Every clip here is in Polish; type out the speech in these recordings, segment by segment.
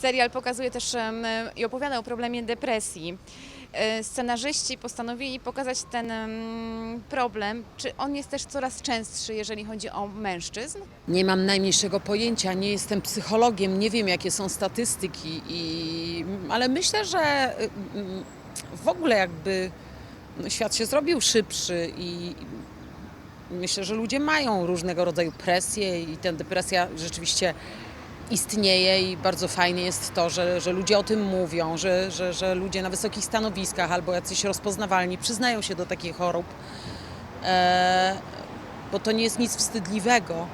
Serial pokazuje też i opowiada o problemie depresji. E, Scenarzyści postanowili pokazać ten em, problem. Czy on jest też coraz częstszy, jeżeli chodzi o mężczyzn? Nie mam najmniejszego pojęcia, nie jestem psychologiem, nie wiem jakie są statystyki, i, ale myślę, że w ogóle jakby no, świat się zrobił szybszy i myślę, że ludzie mają różnego rodzaju presję i ta depresja rzeczywiście istnieje i bardzo fajnie jest to, że, że ludzie o tym mówią, że, że, że ludzie na wysokich stanowiskach albo jacyś rozpoznawalni przyznają się do takich chorób, e, bo to nie jest nic wstydliwego,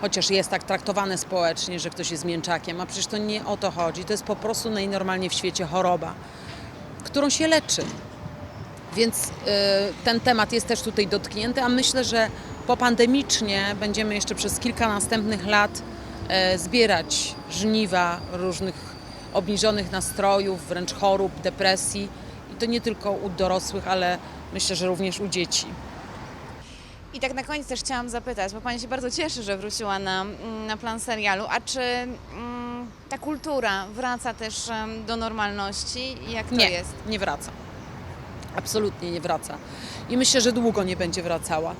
chociaż jest tak traktowane społecznie, że ktoś jest mięczakiem, a przecież to nie o to chodzi, to jest po prostu najnormalniej w świecie choroba, którą się leczy. Więc y, ten temat jest też tutaj dotknięty, a myślę, że popandemicznie będziemy jeszcze przez kilka następnych lat e, zbierać żniwa różnych obniżonych nastrojów, wręcz chorób, depresji. I to nie tylko u dorosłych, ale myślę, że również u dzieci. I tak na koniec też chciałam zapytać, bo Pani się bardzo cieszy, że wróciła na, mm, na plan serialu, a czy mm, ta kultura wraca też do normalności? Jak to nie, jest? nie wraca. Absolutnie nie wraca. I myślę, że długo nie będzie wracała.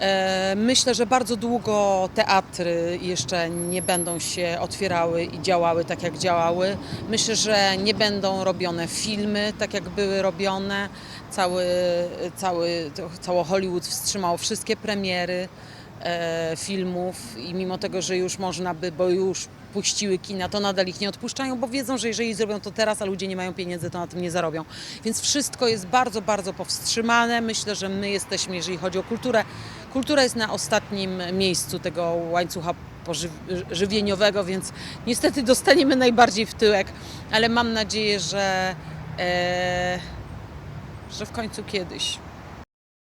E, Myślę, że bardzo długo teatry jeszcze nie będą się otwierały i działały tak, jak działały. Myślę, że nie będą robione filmy tak, jak były robione. Cały, cały, cało Hollywood wstrzymało wszystkie premiery filmów i mimo tego, że już można by, bo już puściły kina, to nadal ich nie odpuszczają, bo wiedzą, że jeżeli zrobią to teraz, a ludzie nie mają pieniędzy, to na tym nie zarobią. Więc wszystko jest bardzo, bardzo powstrzymane. Myślę, że my jesteśmy, jeżeli chodzi o kulturę, kultura jest na ostatnim miejscu tego łańcucha żywieniowego, więc niestety dostaniemy najbardziej w tyłek, ale mam nadzieję, że, e, że w końcu kiedyś